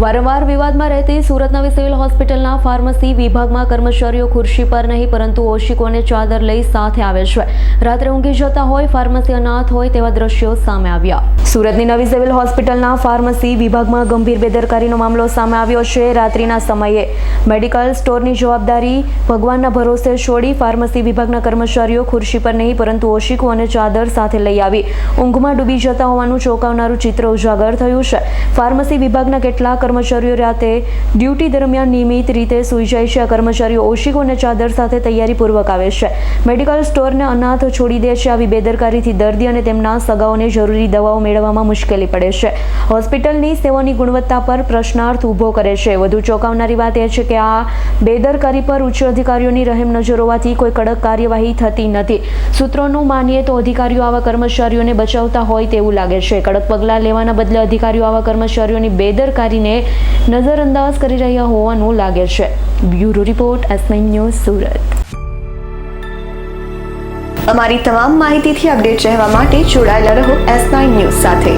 વારંવાર વિવાદમાં રહેતી સુરત નવી સિવિલ હોસ્પિટલના ફાર્મસી વિભાગમાં કર્મચારીઓ ખુરશી પર નહીં, પરંતુ ઓશિકોને ચાદર લઈ સાથે આવે છે. રાત્રે ઊંઘી જતા હોય, ફાર્મસી અનાથ હોય તેવા દ્રશ્યો સામે આવ્યા. સુરતની નવી સિવિલ હોસ્પિટલના ફાર્મસી વિભાગમાં ગંભીર બેદરકારીનો મામલો સામે આવ્યો છે રાત્રિના સમયે. મેડિકલ સ્ટોરની જવાબદારી ભગવાનના ભરોસે છોડી ફાર્મસી વિભાગના કર્મચારીઓ ખુરશી પર નહીં, પરંતુ ઓશિકો અને ચાદર સાથે લઈ આવી. ઊંઘમાં ડૂબી જતા હોવાનું ચોંકાવનારું ચિત્ર ઉજાગર થયું છે. ફાર્મસી વિભાગના કેટલાક કર્મચારીઓ રાતે ડ્યુટી દરમિયાન નિયમિત રીતે સૂઈ જાય છે. આ કર્મચારીઓ ઓશિકો અને ચાદર સાથે તૈયારીપૂર્વક આવે છે. મેડિકલ સ્ટોરને અનાથ છોડી દે છે. આવી બેદરકારીથી દર્દી અને તેમના સગાઓને જરૂરી દવાઓ મેળવવામાં મુશ્કેલી પડે છે. હોસ્પિટલની સેવાની ગુણવત્તા પર પ્રશ્નાર્થ ઊભો કરે છે. વધુ ચોંકાવનારી વાત એ છે કે આ બેદરકારી પર ઉચ્ચ અધિકારીઓની રહેમ નજર હોવાથી કોઈ કડક કાર્યવાહી થતી નથી. સૂત્રોનું માનીએ તો અધિકારીઓ આવા કર્મચારીઓને બચાવતા હોય તેવું લાગે છે. કડક પગલાં લેવાના બદલે અધિકારીઓ આવા કર્મચારીઓની બેદરકારીને નજરઅંદાજ કરી રહ્યા હોવાનું લાગે છે. Bureau report S news Surat. અમારી તમામ માહિતીથી અપડેટ રહેવા માટે જોડાયેલા રહો એસ ન્યૂઝ સાથે.